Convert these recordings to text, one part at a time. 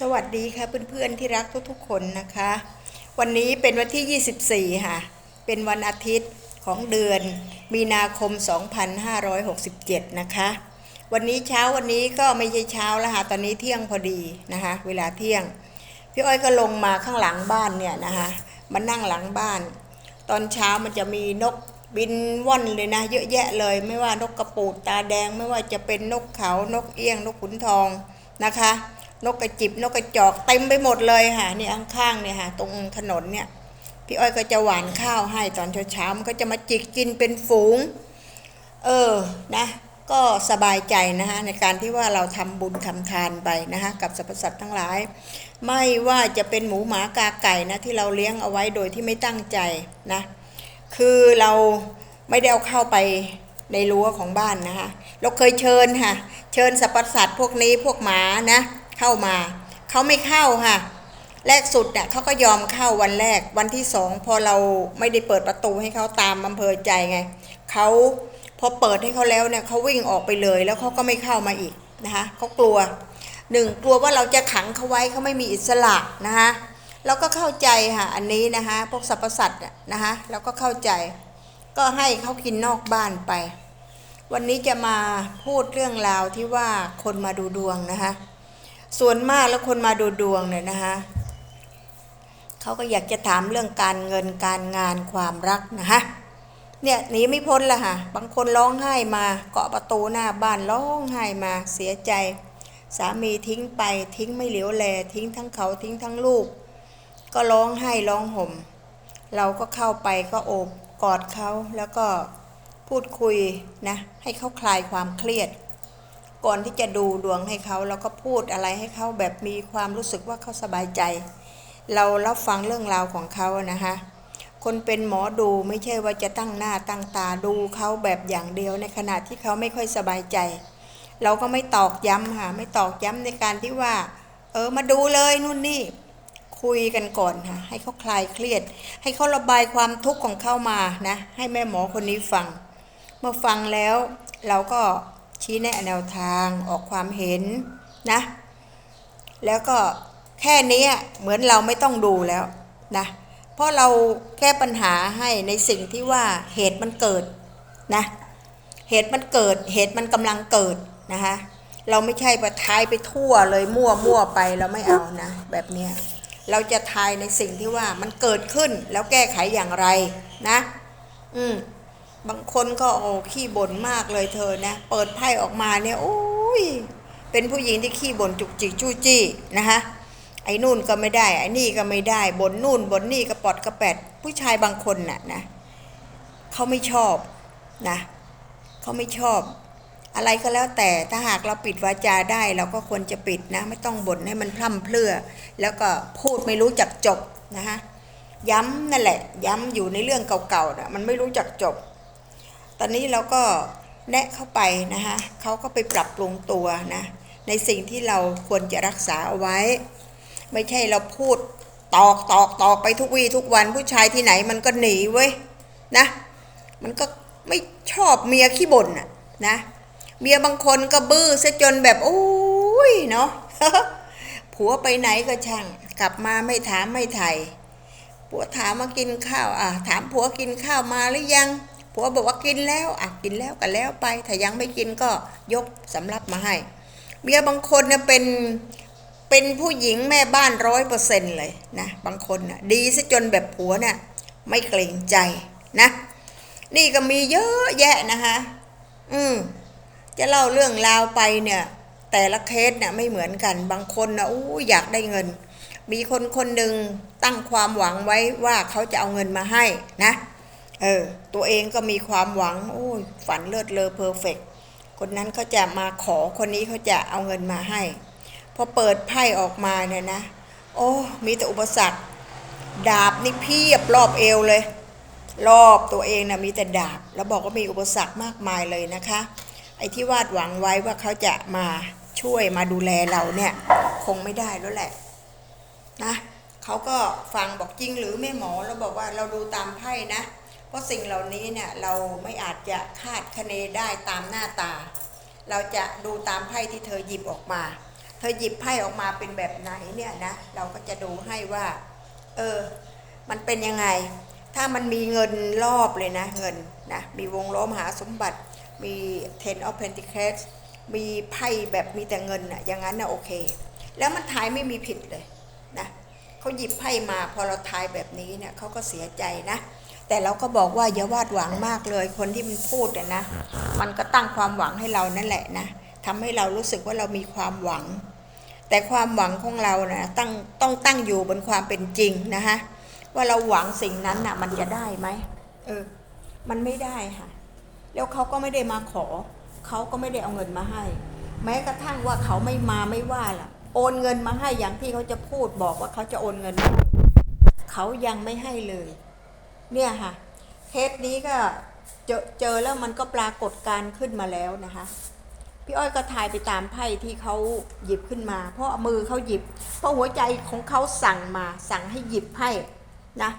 สวัสดีค่ะเพื่อนๆที่รักทุกๆคนนะคะ วันนี้เป็นวันที่ 24 ค่ะ เป็นวันอาทิตย์ของเดือนมีนาคม 2567 นะคะ วันนี้เช้าวันนี้ก็ไม่ใช่เช้าแล้วค่ะตอนนี้เที่ยงพอดีนะคะ เวลาเที่ยง พี่อ้อยก็ลงมาข้างหลังบ้านเนี่ยนะคะมานั่งหลังบ้าน ตอนเช้ามันจะมีนกบินว่อนเลยนะ เยอะแยะเลยไม่ว่านกกระปูดตาแดงไม่ว่าจะเป็นนกเขานกเอี้ยงนกขุนทองนะคะ นกกระจิบนกกระจอกเต็มไปหมดเลยค่ะนี่ข้างๆเนี่ยค่ะตรงถนนเนี่ยพี่อ้อยก็จะหวานข้าวให้ตอนเช้าๆมันก็จะมาจิกกินเป็นฝูง เออนะก็สบายใจนะคะในการที่ว่าเราทำบุญทำทานไปนะคะกับสรรพสัตว์ทั้งหลาย ไม่ว่าจะเป็นหมูหมากาไก่นะที่เราเลี้ยงเอาไว้โดยที่ไม่ตั้งใจนะคือเราไม่ได้เอาเข้าไปในรั้วของบ้านนะคะเราเคยเชิญค่ะ เชิญสรรพสัตว์พวกนี้พวกหมานะ เข้ามาเขาไม่เข้าค่ะ แรกสุดเนี่ยเขาก็ยอมเข้าวันแรกวันที่สองพอเราไม่ได้เปิดประตูให้เขาตามอำเภอใจไงเขาพอเปิดให้เขาแล้วเนี่ยเขาวิ่งออกไปเลยแล้วเขาก็ไม่เข้ามาอีกนะคะเขากลัวหนึ่งกลัวว่าเราจะขังเขาไว้เขาไม่มีอิสระนะคะเราก็เข้าใจค่ะอันนี้นะคะพวกสรรพสัตว์อะนะคะเราก็เข้าใจ ก็ให้เขากินนอกบ้านไป วันนี้จะมาพูดเรื่องราวที่ว่าคนมาดูดวงนะคะ ส่วนมากแล้วคนมาดูดวงเนี่ยนะคะเขาก็อยากจะถามเรื่องการเงินการงานความรักนะคะเนี่ยหนีไม่พ้นละค่ะ บางคนร้องไห้มาเกาะประตูหน้าบ้านร้องไห้มาเสียใจ สามีทิ้งไปทิ้งไม่เหลียวแล ทิ้งทั้งเขาทิ้งทั้งลูก ก็ร้องไห้ร้องห่ม เราก็เข้าไปก็โอบกอดเขาแล้วก็พูดคุยนะให้เขาคลายความเครียด ก่อนที่จะดูดวงให้เขาเราก็พูดอะไรให้เขาแบบมีความรู้สึกว่าเขาสบายใจ เรารับฟังเรื่องราวของเขานะคะคนเป็นหมอดูไม่ใช่ว่าจะตั้งหน้าตั้งตาดูเขาแบบอย่างเดียวในขณะที่เขาไม่ค่อยสบายใจ เราก็ไม่ตอกย้ำค่ะไม่ตอกย้ำในการที่ว่า เออมาดูเลยนู่นนี่คุยกันก่อนค่ะให้เขาคลายเครียด ให้เขาระบายความทุกข์ของเขามานะให้แม่หมอคนนี้ฟังเมื่อฟังแล้วเราก็ ชี้แนะแนวทางออกความเห็นนะ แล้วก็แค่นี้เหมือนเราไม่ต้องดูแล้วนะเพราะเราแก้ปัญหาให้ในสิ่งที่ว่าเหตุมันเกิดนะเหตุมันเกิดเหตุมันกำลังเกิดนะคะเราไม่ใช่ไปทายไปทั่วเลยมั่วมั่วไปเราไม่เอานะ แบบเนี้ยเราจะทายในสิ่งที่ว่ามันเกิดขึ้นแล้วแก้ไขอย่างไรนะ อืม บางคนก็โอ้ขี้บ่นมากเลยเธอนะ เปิดไพ่ออกมาเนี่ยโอ้ยเป็นผู้หญิงที่ขี้บ่นจุกจิกจู้จี้นะคะไอ้นู่นก็ไม่ได้ ไอ้นี่ก็ไม่ได้บ่นนู่นบ่นนี่กระปอดกระแปด ผู้ชายบางคนน่ะนะเขาไม่ชอบนะเขาไม่ชอบ อะไรก็แล้วแต่ถ้าหากเราปิดวาจาได้ เราก็ควรจะปิดนะ ไม่ต้องบ่นให้มันพร่ำเพรื่อ แล้วก็พูดไม่รู้จักจบนะคะย้ำนั่นแหละ ย้ำอยู่ในเรื่องเก่าๆนะมันไม่รู้จักจบ ตอนนี้เราก็แนะเข้าไปนะคะเขาก็ไปปรับปรุงตัวนะในสิ่งที่เราควรจะรักษาเอาไว้ ไม่ใช่เราพูดตอกตอกตอกไปทุกวี่ทุกวันผู้ชายที่ไหนมันก็หนีเว้ยนะ มันก็ไม่ชอบเมียขี้บ่นนะนะเมียบางคนก็บื้อซะจนแบบโอ้ยเนาะผัวไปไหนก็ช่าง กลับมาไม่ถามไม่ไถ่ผัวถามมากินข้าวอะถามผัวกินข้าวมาหรือยัง ผัวบอกว่ากินแล้วอะกินแล้วก็แล้วไป ถ้ายังไม่กินก็ยกสำรับมาให้ เมียบางคนเนี่ยเป็นเป็นผู้หญิงแม่บ้านร้อยเปอร์เซ็นต์เลยนะบางคนน่ะดีซะจนแบบผัวเนี่ยไม่เกรงใจนะ นี่ก็มีเยอะแยะนะคะอืมจะเล่าเรื่องราวไปเนี่ย แต่ละเคสเนี่ยไม่เหมือนกัน บางคนนะอู้อยากได้เงิน มีคนคนหนึ่งตั้งความหวังไว้ว่าเขาจะเอาเงินมาให้นะ เออ ตัวเองก็มีความหวัง โอ้ย ฝันเลิศเลอเพอร์เฟกคนนั้นเขาจะมาขอคนนี้เขาจะเอาเงินมาให้ พอเปิดไพ่ออกมาเนี่ยนะ โอ้ มีแต่อุปสรรค ดาบนี่เพียบรอบเอวเลย รอบตัวเองนะมีแต่ดาบ แล้วบอกว่ามีอุปสรรคมากมายเลยนะคะ ไอ้ที่วาดหวังไว้ว่าเขาจะมาช่วยมาดูแลเราเนี่ย คงไม่ได้แล้วแหละ นะเขาก็ฟังบอกจริงหรือแม่หมอแล้วบอกว่าเราดูตามไพ่นะ ราะสิ่งเหล่านี้เนี่ยเราไม่อาจจะคาดคะเนได้ตามหน้าตา เราจะดูตามไพ่ที่เธอหยิบออกมา เธอหยิบไพ่ออกมาเป็นแบบไหนเนี่ยนะเราก็จะดูให้ว่า เออ มันเป็นยังไง ถ้ามันมีเงินรอบเลยนะเงินนะมีวงล้อมหาสมบัติมี ten of pentacles มีไพ่แบบมีแต่เงินน่ะอย่างนั้นนะโอเค แล้วมันทายไม่มีผิดเลย เขาหยิบไพ่มาพอเราทายแบบนี้เนี่ยเขาก็เสียใจนะ แต่เราก็บอกว่าอย่าวาดหวังมากเลยคนที่มันพูดอะนะ มันก็ตั้งความหวังให้เรานั่นแหละนะทำให้เรารู้สึกว่าเรามีความหวัง แต่ความหวังของเรานะตั้งต้องตั้งอยู่บนความเป็นจริงนะคะว่าเราหวังสิ่งนั้นน่ะมันจะได้ไหมเออ มันไม่ได้ค่ะ แล้วเขาก็ไม่ได้มาขอ เขาก็ไม่ได้เอาเงินมาให้ แม้กระทั่งว่าเขาไม่มาไม่ว่าล่ะ โอนเงินมาให้อย่างที่เขาจะพูดบอกว่าเขาจะโอนเงินมาเขายังไม่ให้เลย เนี่ยค่ะเคสนี้ก็เจอเจอแล้วมันก็ปรากฏการขึ้นมาแล้วนะคะพี่อ้อยก็ทายไปตามไพ่ที่เขาหยิบขึ้นมา เพราะมือเขาหยิบ เพราะหัวใจของเขาสั่งมาสั่งให้หยิบไพ่นะ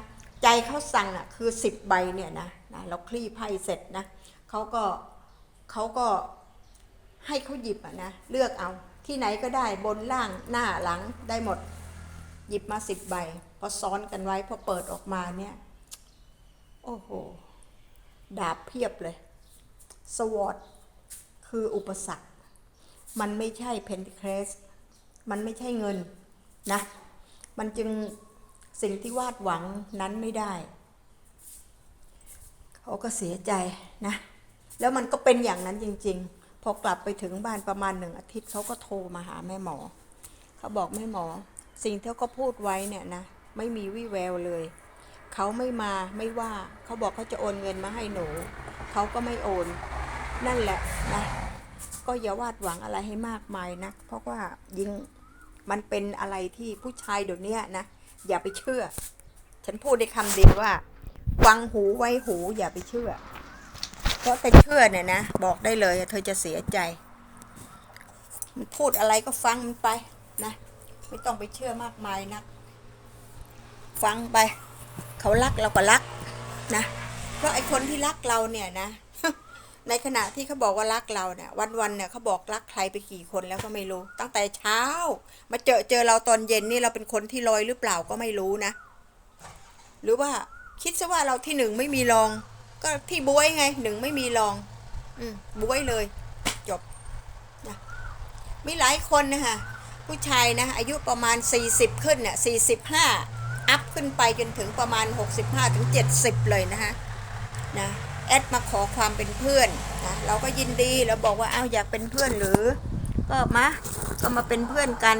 ใจเขาสั่งอะคือสิบใบเนี่ยนะนะเราคลี่ไพ่เสร็จนะเขาก็เขาก็ให้เขาหยิบอะนะเลือกเอา ที่ไหนก็ได้บนล่างหน้าหลังได้หมด หยิบมาสิบใบพอซ้อนกันไว้พอเปิดออกมาเนี่ย โอ้โห ดาบเพียบเลย สวอตคืออุปสรรค มันไม่ใช่เพนท c ค e สมันไม่ใช่เงินนะ มันจึงสิ่งที่วาดหวังนั้นไม่ได้ เขาก็เสียใจนะ แล้วมันก็เป็นอย่างนั้นจริง ๆ พอกลับไปถึงบ้านประมาณหนึ่งอาทิตย์เขาก็โทรมาหาแม่หมอ เขาบอกแม่หมอ สิ่งที่เขาพูดไว้เนี่ยนะไม่มีวี่แววเลย เขาไม่มาไม่ว่าเขาบอกเขาจะโอนเงินมาให้หนู เขาก็ไม่โอน นั่นแหละนะก็อย่าวาดหวังอะไรให้มากมายนะเพราะว่ายิงมันเป็นอะไรที่ผู้ชายเดี๋ยวนี้นะอย่าไปเชื่อ ฉันพูดในคำเดียวว่า ฟังหูไว้หูอย่าไปเชื่อ เพราะแต่เชื่อเนี่ยนะ บอกได้เลยเธอจะเสียใจ มันพูดอะไรก็ฟังมันไปนะ ไม่ต้องไปเชื่อมากมายนะฟังไป เขารักเราก็รักนะ เพราะไอ้คนที่รักเราเนี่ยนะ ในขณะที่เขาบอกว่ารักเราเนี่ย วันๆเนี่ยเขาบอกรักใครไปกี่คนแล้วก็ไม่รู้ ตั้งแต่เช้า มาเจอเจอเราตอนเย็นนี่เราเป็นคนที่ลอยหรือเปล่าก็ไม่รู้นะ หรือว่าคิดซะว่าเราที่หนึ่งไม่มีรอง ก็ที่บวยไงหนึ่งไม่มีรอง อืมบวยเลย จบนะมีหลายคนนะคะผู้ชายนะอายุประมาณ 40 ขึ้นเนี่ย45 อัพขึ้นไปจนถึงประมาณ 65ถึง70 เลยนะคะนะแอดมาขอความเป็นเพื่อนนะเราก็ยินดีเราบอกว่าอ้าวอยากเป็นเพื่อนหรือ ก็มาก็มาเป็นเพื่อนกัน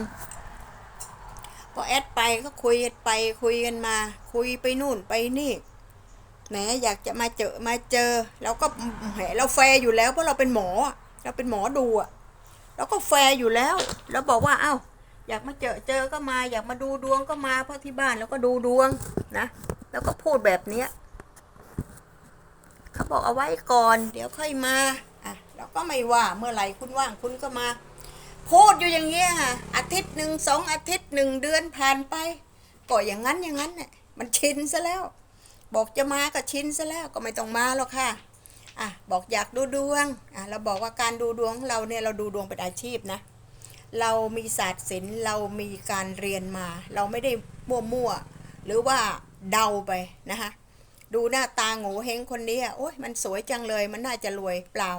พอแอดไปก็คุยกันไปคุยกันมา คุยไปนู่นไปนี่ แหมอยากจะมาเจอมาเจอเราก็แหมเราแฟอยู่แล้วเพราะเราเป็นหมอ เราเป็นหมอดูอะเราก็แฟอยู่แล้วเราบอกว่าเอ้าอยากมาเจอเจอก็มา อยากมาดูดวงก็มาเพราะที่บ้านแล้วก็ดูดวงนะแล้วก็พูดแบบเนี้ยเขาบอกเอาไว้ก่อน เดี๋ยวค่อยมาอะเราก็ไม่ว่าเมื่อไหร่คุณว่างคุณก็มา พูดอยู่อย่างเงี้ยค่ะอาทิตย์หนึ่งสองอาทิตย์หนึ่งเดือนผ่านไปก็อย่างนั้นอย่างนั้นเนี่ยมันชินซะแล้ว บอกจะมาก็ชินซะแล้วก็ไม่ต้องมาหรอกค่ะอะบอกอยากดูดวงอะเราบอกว่าการดูดวงของเราเนี่ยเราดูดวงเป็นอาชีพนะ เรามีศาสตร์ศิลป์เรามีการเรียนมา เราไม่ได้มั่วๆหรือว่าเดาไปนะคะดูหน้าตาโง่เฮงคนนี้อะโอ้ยมันสวยจังเลยมันน่าจะรวยเปล่า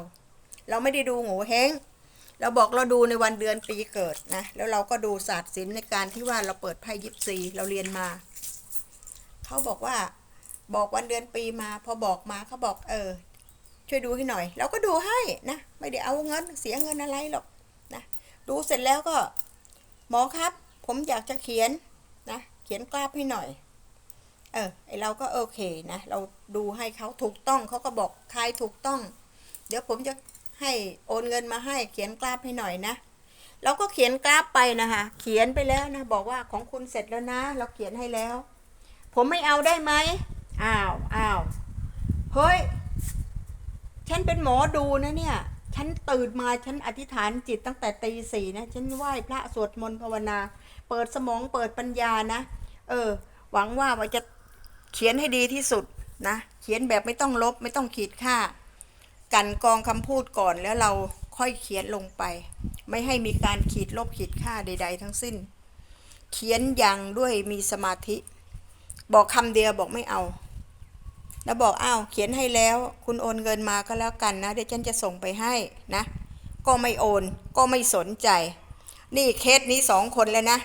เราไม่ได้ดูโง่เฮงเราบอกเราดูในวันเดือนปีเกิดนะแล้วเราก็ดูศาสตร์ศิลป์ในการที่ว่าเราเปิดไพ่ยิปซีเราเรียนมา เขาบอกว่า บอกวันเดือนปีมา พอบอกมาเขาบอกเออ ช่วยดูให้หน่อย เราก็ดูให้นะ ไม่ได้เอาเงินเสียเงินอะไรหรอกนะดูเสร็จแล้วก็ หมอครับ ผมอยากจะเขียนนะเขียนกราฟให้หน่อย เออไอเราก็โอเคนะเราดูให้เขาถูกต้องเขาก็บอกใครถูกต้อง เดี๋ยวผมจะให้โอนเงินมาให้เขียนกราฟให้หน่อยนะเราก็เขียนกราฟไปนะคะเขียนไปแล้วนะ บอกว่าของคุณเสร็จแล้วนะ เราเขียนให้แล้ว ผมไม่เอาได้ไหม อ้าวอ้าวเฮ้ย ฉันเป็นหมอดูนะเนี่ย ฉันตื่นมาฉันอธิษฐานจิตตั้งแต่ตีสี่นะ ฉันไหว้พระสวดมนต์ภาวนา เปิดสมองเปิดปัญญานะ เออ หวังว่าว่าจะเขียนให้ดีที่สุดนะ เขียนแบบไม่ต้องลบไม่ต้องขีดค่า กันกองคำพูดก่อนแล้วเราค่อยเขียนลงไป ไม่ให้มีการขีดลบขีดค่าใด ๆ ทั้งสิ้น เขียนอย่างด้วยมีสมาธิ บอกคำเดียวบอกไม่เอา แล้วบอกอ้าวเขียนให้แล้ว คุณโอนเงินมาก็แล้วกันนะ เดี๋ยวฉันจะส่งไปให้นะ ก็ไม่โอนก็ไม่สนใจ นี่เคสนี้สองคนเลยนะ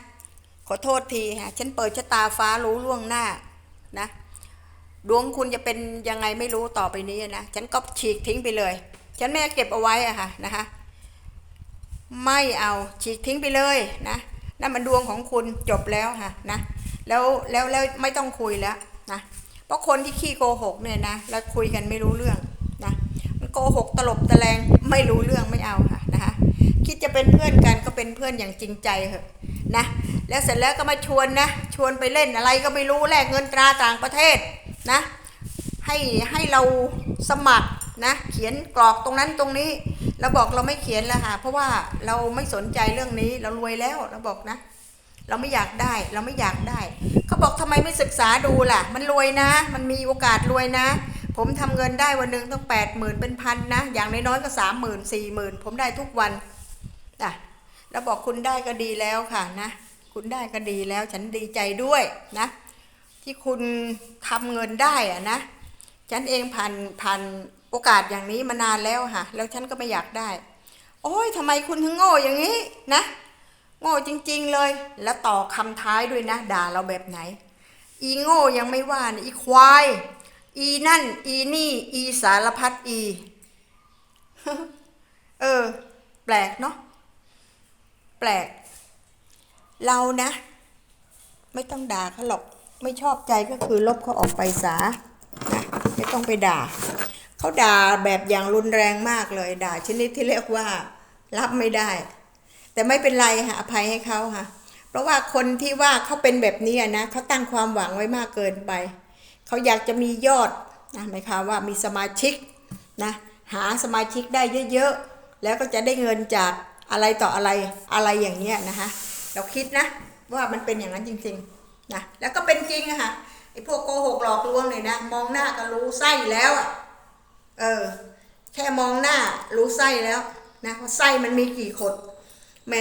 ขอโทษทีฮะฉันเปิดชะตาฟ้ารู้ล่วงหน้านะ ดวงคุณจะเป็นยังไงไม่รู้ต่อไปนี้นะฉันก็ฉีกทิ้งไปเลย ฉันไม่เก็บเอาไว้อะค่ะนะคะไม่เอาฉีกทิ้งไปเลยนะนั่นมันดวงของคุณจบแล้วค่ะนะแล้วแล้วแล้วไม่ต้องคุยแล้วนะ ราะคนที่ขี้โกหกเนี่ยนะแล้วคุยกันไม่รู้เรื่องนะมันโกหกตลบตะแลงไม่รู้เรื่องไม่เอาค่ะนะคะคิดจะเป็นเพื่อนกันก็เป็นเพื่อนอย่างจริงใจเถอะนะแล้วเสร็จแล้วก็มาชวนนะชวนไปเล่นอะไรก็ไม่รู้แลกเงินตราต่างประเทศนะให้ให้เราสมัครนะเขียนกรอกตรงนั้นตรงนี้เราบอกเราไม่เขียนแล้วค่ะเพราะว่าเราไม่สนใจเรื่องนี้เรารวยแล้วเราบอกนะ เราไม่อยากได้เราไม่อยากได้ บอกทำไมไม่ศึกษาดูล่ะ มันรวยนะ มันมีโอกาสรวยนะ ผมทำเงินได้วันหนึ่งต้องแปดหมื่นเป็นพันนะ อย่างน้อยๆก็สามหมื่นสี่หมื่นผมได้ทุกวันอะแล้วบอกคุณได้ก็ดีแล้วค่ะนะ คุณได้ก็ดีแล้วฉันดีใจด้วยนะ ที่คุณทำเงินได้อะนะ ฉันเองผ่านผ่านโอกาสอย่างนี้มานานแล้วค่ะ แล้วฉันก็ไม่อยากได้ โอ้ยทำไมคุณถึงโง่อย่างนี้นะ โง่จริงๆเลย แล้วต่อคำท้ายด้วยนะ ด่าเราแบบไหน อีโง่ยังไม่ว่านะอีควาย อีนั่น อีนี่ อีสารพัดอี เออ แปลกเนาะ แปลก เรานะ ไม่ต้องด่าเขาหรอก ไม่ชอบใจก็คือลบเขาออกไปซะนะไม่ต้องไปด่า เขาด่าแบบอย่างรุนแรงมากเลย ด่าชนิดที่เรียกว่า รับไม่ได้ แต่ไม่เป็นไรค่ะอภัยให้เขาค่ะ เพราะว่าคนที่ว่าเขาเป็นแบบนี้นะเขาตั้งความหวังไว้มากเกินไปเขาอยากจะมียอดนะหมายความว่ามีสมาชิกนะหาสมาชิกได้เยอะๆ แล้วก็จะได้เงินจากอะไรต่ออะไรอะไรอย่างเงี้ยนะคะเราคิดนะว่ามันเป็นอย่างนั้นจริงๆนะแล้วก็เป็นจริงอะค่ะไอ้พวกโกหกหลอกลวงเนี่ยนะ มองหน้าก็รู้ไส้แล้วอะเออ แค่มองหน้ารู้ไส้แล้วนะว่าไส้มันมีกี่ขด แหม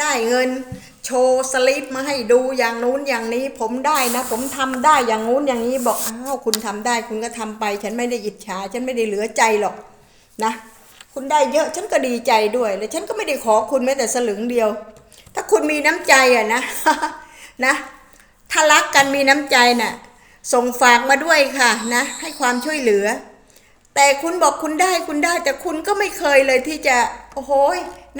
ได้เงิน โชว์สลิปมาให้ดูอย่างนู้นอย่างนี้ ผมได้นะ ผมทำได้อย่างนู้นอย่างนี้บอกอ้าวคุณทำได้ คุณก็ทำไป ฉันไม่ได้อิจฉา ฉันไม่ได้เหลือใจหรอกนะ คุณได้เยอะฉันก็ดีใจด้วยและฉันก็ไม่ได้ขอคุณแม้แต่สลึงเดียว ถ้าคุณมีน้ำใจอะนะนะ ถ้ารักกันมีน้ำใจน่ะ ส่งฝากมาด้วยค่ะนะ ให้ความช่วยเหลือ แต่คุณบอกคุณได้คุณได้ แต่คุณก็ไม่เคยเลยที่จะโอ้โห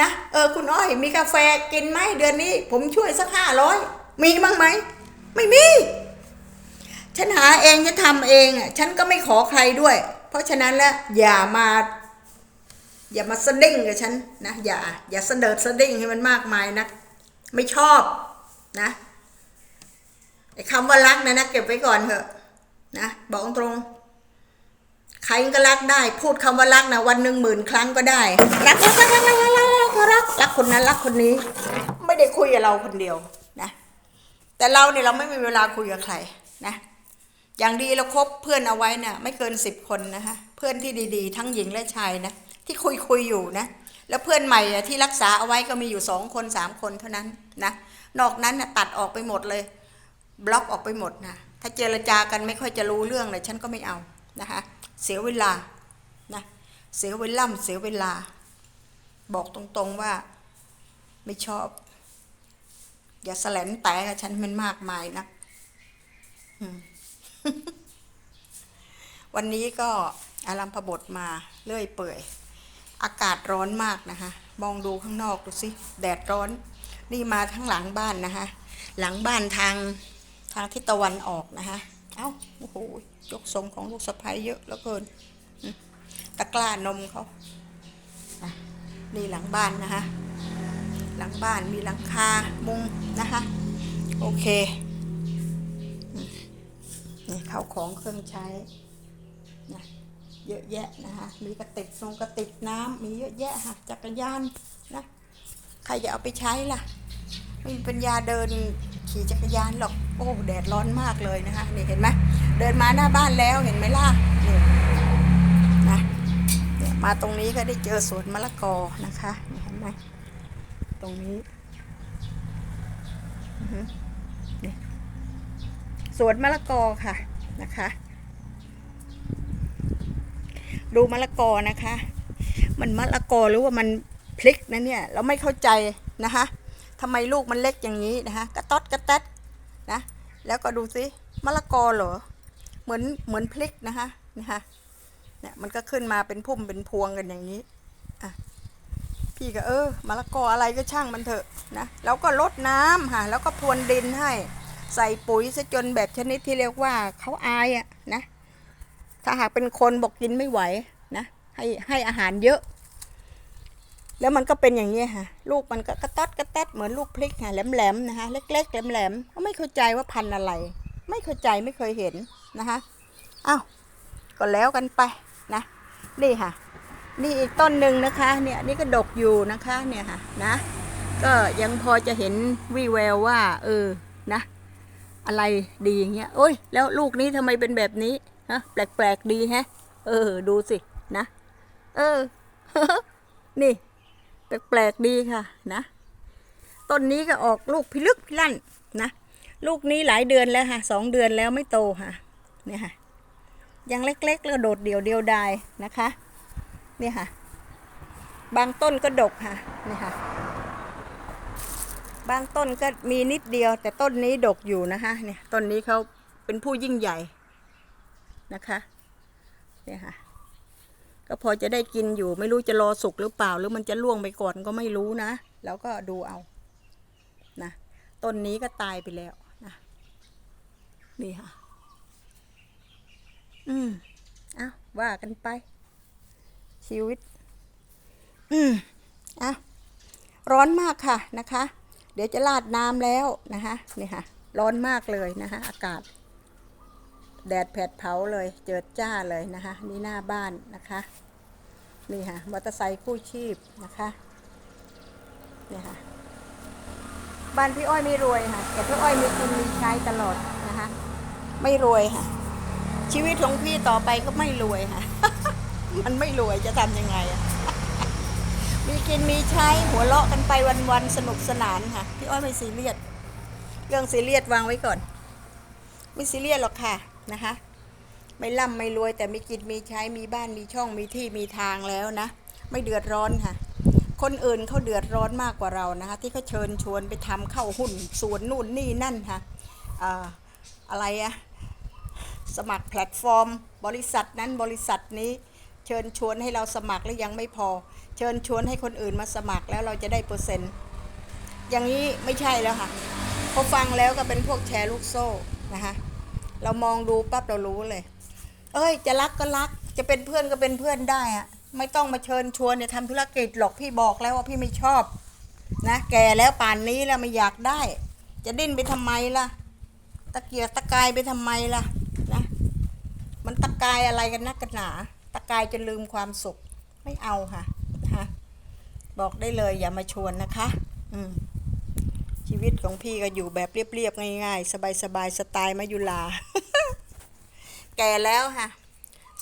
นะเออคุณอ้อยมีกาแฟกินไหมเดือนนี้ ผมช่วยสักห้าร้อยมีบ้างไหม ไม่มี ฉันหาเองฉันทำเองอะฉันก็ไม่ขอใครด้วย เพราะฉะนั้นแล้วอย่ามา อย่ามาสะดิ้งกับฉันนะอย่า อย่าเสดิร์ดสะดิ้งให้มันมากมายนะไม่ชอบนะไอ้คำว่ารักนะนะเก็บไว้ก่อนเถอะนะบอกตรงใครก็รักได้ พูดคำว่ารักนะวันหนึ่งหมื่นครั้งก็ได้ รักรักรักรักรัก กรักรักรักคนนั้นรักคนนี้ ไม่ได้คุยกับเราคนเดียวนะ แต่เราเนี่ยเราไม่มีเวลาคุยกับใครนะ อย่างดีเราคบเพื่อนเอาไว้น่ะไม่เกินสิบคนนะคะเพื่อนที่ดีๆ ทั้งหญิงและชายนะที่คุยคุยอยู่นะ แล้วเพื่อนใหม่ที่รักษาเอาไว้ก็มีอยู่สองคนสามคนเท่านั้นนะนอกนั้นนะตัดออกไปหมดเลย บล็อกออกไปหมดนะถ้าเจรจากันไม่ค่อยจะรู้เรื่องเลยฉันก็ไม่เอานะคะ เสียเวลานะเสียเวล่ำเสียเวลา บอกตรงๆว่าไม่ชอบ อย่าแสลนแต่กับฉันมันมากมายนะวันนี้ก็อารัมพบทมาเลื่อยเปื่อย อากาศร้อนมากนะคะ มองดูข้างนอกดูสิแดดร้อน นี่มาทั้งหลังบ้านนะคะ หลังบ้านทางทางทิศตะวันออกนะคะ เอ้าโอ้โหยกทรงของลูกสะพ้ายเยอะแล้วเกิน ตะกร้านมเขา นี่หลังบ้านนะคะ หลังบ้านมีหลังคามุงนะคะ โอเคนี่ข้าวของเครื่องใช้นะเยอะแยะนะคะมีกระติกทรงกระติกน้ำมีเยอะแยะค่ะจักรยานนะใครจะเอาไปใช้ล่ะไม่มีปัญญาเดินขี่จักรยานหรอกโอ้แดดร้อนมากเลยนะคะนี่เห็นไหมเดินมาหน้าบ้านแล้วเห็นไหมล่ะนี่ มาตรงนี้ก็ได้เจอสวนมะละกอนะคะนี่เห็นไหมตรงนี้ฮึนี่สวนมะละกอค่ะนะคะ ดูมะละกอนะคะ มันมะละกอหรือว่ามันพลิกนะเนี่ย เราไม่เข้าใจนะคะทำไมลูกมันเล็กอย่างนี้นะคะกระต๊อดกระแต๊ดนะ แล้วก็ดูสิมะละกอเหรอเหมือนเหมือนพลิกนะคะนะคะ เนี่ยมันก็ขึ้นมาเป็นพุ่มเป็นพวงกันอย่างนี้อะพี่ก็เออมะละกออะไรก็ช่างมันเถอะนะแล้วก็ลดน้ำค่ะแล้วก็พรวนดินให้ใส่ปุ๋ยซะจนแบบชนิดที่เรียกว่าเขาอายอะนะถ้าหากเป็นคนบอกกินไม่ไหวนะให้ให้อาหารเยอะ แล้วมันก็เป็นอย่างนี้ค่ะ ลูกมันก็กระต๊อดกระแตดเหมือนลูกพริกค่ะแหลมๆนะคะเล็ก ๆ แหลมๆก็ไม่เข้าใจว่าพันธุ์อะไร ไม่เข้าใจไม่เคยเห็นนะคะอ้าวก็แล้วกันไป นะ นี่ค่ะ นี่อีกต้นหนึ่งนะคะ เนี่ยนี่ก็ดกอยู่นะคะเนี่ยค่ะนะ ก็ยังพอจะเห็นวีแววว่า เออนะ อะไรดีอย่างเงี้ยโอ้ย แล้วลูกนี้ทำไมเป็นแบบนี้ฮะแปลกๆดีแฮะ เออ ดูสินะ เออ นี่แปลกๆดีค่ะนะต้นนี้ก็ออกลูกพิลึกพิลั่นนะ ลูกนี้หลายเดือนแล้วค่ะสองเดือนแล้วไม่โตค่ะ เนี่ยค่ะ ยังเล็กๆแล้วโดดเดี่ยวเดียวดายนะคะนี่ค่ะ บางต้นก็ดกค่ะนี่ค่ะ บางต้นก็มีนิดเดียว แต่ต้นนี้ดกอยู่นะคะเนี่ยต้นนี้เขาเป็นผู้ยิ่งใหญ่นะคะเนี่ยค่ะ ก็พอจะได้กินอยู่ไม่รู้จะรอสุกหรือเปล่า หรือมันจะล่วงไปก่อนก็ไม่รู้นะ แล้วก็ดูเอานะต้นนี้ก็ตายไปแล้วนะนี่ค่ะ อืมเอาว่ากันไป ชีวิต อืมเอาร้อนมากค่ะนะคะ เดี๋ยวจะราดน้ำแล้วนะคะนี่ค่ะ ร้อนมากเลยนะคะอากาศ แดดแผดเผาเลย เจิดจ้าเลยนะคะ นี่หน้าบ้านนะคะ นี่ค่ะมอเตอร์ไซค์กู้ชีพนะคะนี่ค่ะบ้านพี่อ้อยไม่รวยค่ะแต่พี่อ้อยมีกินมีใช้ตลอดนะคะ ไม่รวยค่ะ ชีวิตของพี่ต่อไปก็ไม่รวยค่ะ มันไม่รวยจะทำยังไงอะมีกินมีใช้หัวเราะกันไปวันๆสนุกสนานค่ะ พี่อ้อยไม่ซีเรียสเรื่องซีเรียสวางไว้ก่อน ไม่ซีเรียสหรอกค่ะนะคะ ไม่ร่ำไม่รวยแต่มีกินมีใช้มีบ้านมีช่องมีที่มีทางแล้วนะ ไม่เดือดร้อนค่ะ คนอื่นเขาเดือดร้อนมากกว่าเรานะคะ ที่เขาเชิญชวนไปทำเข้าหุ้นสวนนู่นนี่นั่นค่ะออะไรอะ สมัครแพลตฟอร์ม บริษัทนั้นบริษัทนี้ เชิญชวนให้เราสมัครแล้วยังไม่พอ เชิญชวนให้คนอื่นมาสมัครแล้วเราจะได้เปอร์เซ็นต์อย่างนี้ไม่ใช่แล้วค่ะพอฟังแล้วก็เป็นพวกแชร์ลูกโซ่นะคะเรามองดูปั๊บเรารู้เลย เอ้ย จะรักก็รัก จะเป็นเพื่อนก็เป็นเพื่อนได้อะไม่ต้องมาเชิญชวนเนี่ยทำธุรกิจหรอกพี่บอกแล้วว่าพี่ไม่ชอบ นะแก่แล้วป่านนี้แล้วไม่อยากได้ จะดิ้นไปทำไมล่ะ ตะเกียกตะกายไปทำไมล่ะ มันตะกายอะไรกันนักกันหนา ตะกายจนลืมความสุข ไม่เอาค่ะนะคะบอกได้เลยอย่ามาชวนนะคะ อืมชีวิตของพี่ก็อยู่แบบเรียบๆง่ายๆ สบายๆสไตล์มายุลา แก่แล้วค่ะ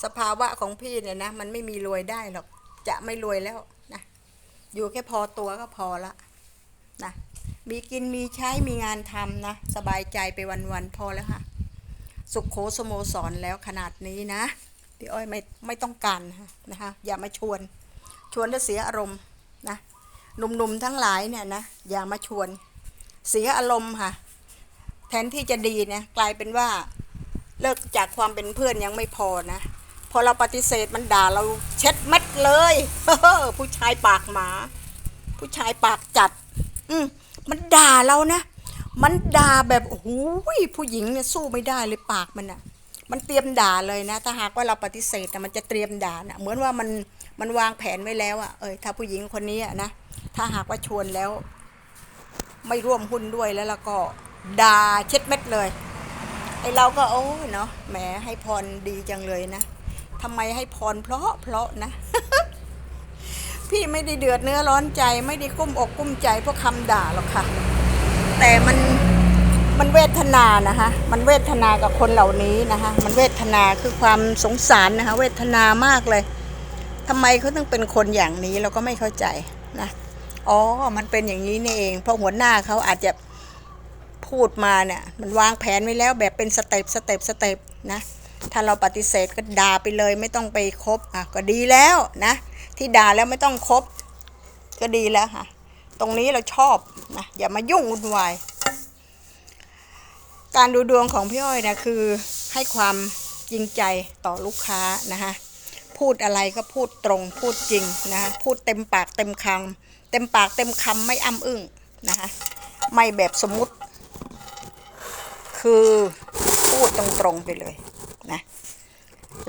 สภาวะของพี่เนี่ยนะ มันไม่มีรวยได้หรอก จะไม่รวยแล้วนะอยู่แค่พอตัวก็พอละนะมีกินมีใช้มีงานทำนะ สบายใจไปวันๆพอแล้วค่ะ สุขโขสโมสรแล้วขนาดนี้นะพี่อ้อยไม่ไม่ต้องการนะคะอย่ามาชวน ชวนแล้วเสียอารมณ์นะหนุ่มๆทั้งหลายเนี่ยนะอย่ามาชวน เสียอารมณ์ค่ะ แทนที่จะดีเนี่ยกลายเป็นว่าเลิกจากความเป็นเพื่อนยังไม่พอนะ พอเราปฏิเสธมันด่าเราเช็ดเม็ดเลยผู้ชายปากหมา ผู้ชายปากจัด อืมมันด่าเรานะ มันด่าแบบโอ้โหผู้หญิงเนี่ยสู้ไม่ได้เลยปากมันอะมันเตรียมด่าเลยนะ ถ้าหากว่าเราปฏิเสธนะมันจะเตรียมด่านะเหมือนว่ามันมันวางแผนไว้แล้วอะเอยถ้าผู้หญิงคนนี้อะนะถ้าหากว่าชวนแล้ว ไม่ร่วมหุ้นด้วยแล้วแล้วก็ด่าเช็ดเม็ดเลยไอเราก็โอ้ยเนาะแหมให้พรดีจังเลยนะทำไมให้พรเพราะเพราะนะ พี่ไม่ได้เดือดเนื้อร้อนใจ ไม่ได้กุ้มอกกุ้มใจเพราะคำด่าหรอกค่ะ แต่มันมันเวทนานะคะมันเวทนากับคนเหล่านี้นะคะมันเวทนาคือความสงสารนะคะเวทนามากเลยทำไมเขาต้องเป็นคนอย่างนี้เราก็ไม่เข้าใจนะอ๋อมันเป็นอย่างนี้นี่เอง เพราะหัวหน้าเขาอาจจะพูดมาเนี่ยมันวางแผนไว้แล้วแบบเป็นสเต็ปสเต็ปสเต็ปนะถ้าเราปฏิเสธก็ด่าไปเลย ไม่ต้องไปคบอะก็ดีแล้วนะที่ด่าแล้วไม่ต้องคบก็ดีแล้วค่ะ ตรงนี้เราชอบนะอย่ามายุ่งวุ่นวาย การดูดวงของพี่อ้อยนะคือให้ความจริงใจต่อลูกค้านะคะพูดอะไรก็พูดตรงพูดจริงนะคะพูดเต็มปากเต็มคำเต็มปากเต็มคำไม่อ้ำอึ้งนะคะไม่แบบสมมุติ คือพูดตรงๆไปเลยนะ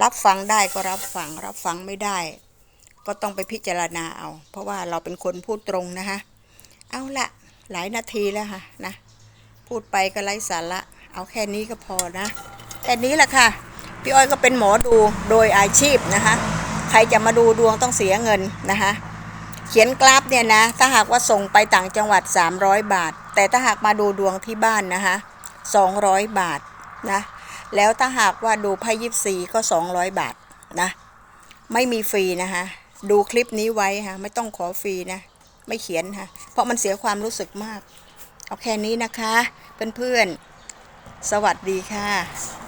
รับฟังได้ก็รับฟัง รับฟังไม่ได้ ก็ต้องไปพิจารณาเอา เพราะว่าเราเป็นคนพูดตรงนะคะ เอาละหลายนาทีแล้วค่ะนะ พูดไปก็ไร้สาระ เอาแค่นี้ก็พอนะ แค่นี้แหละค่ะ พี่อ้อยก็เป็นหมอดูโดยอาชีพนะคะ ใครจะมาดูดวงต้องเสียเงินนะคะ เขียนกราฟเนี่ยนะ ถ้าหากว่าส่งไปต่างจังหวัด 300 บาท แต่ถ้าหากมาดูดวงที่บ้านนะคะ200 บาทนะ แล้วถ้าหากว่าดูไพ่ยิปซีก็ 200 บาทนะ ไม่มีฟรีนะคะ ดูคลิปนี้ไว้ค่ะ ไม่ต้องขอฟรีนะ ไม่เขียนค่ะ เพราะมันเสียความรู้สึกมาก เอาแค่นี้นะคะ เพื่อนๆ สวัสดีค่ะ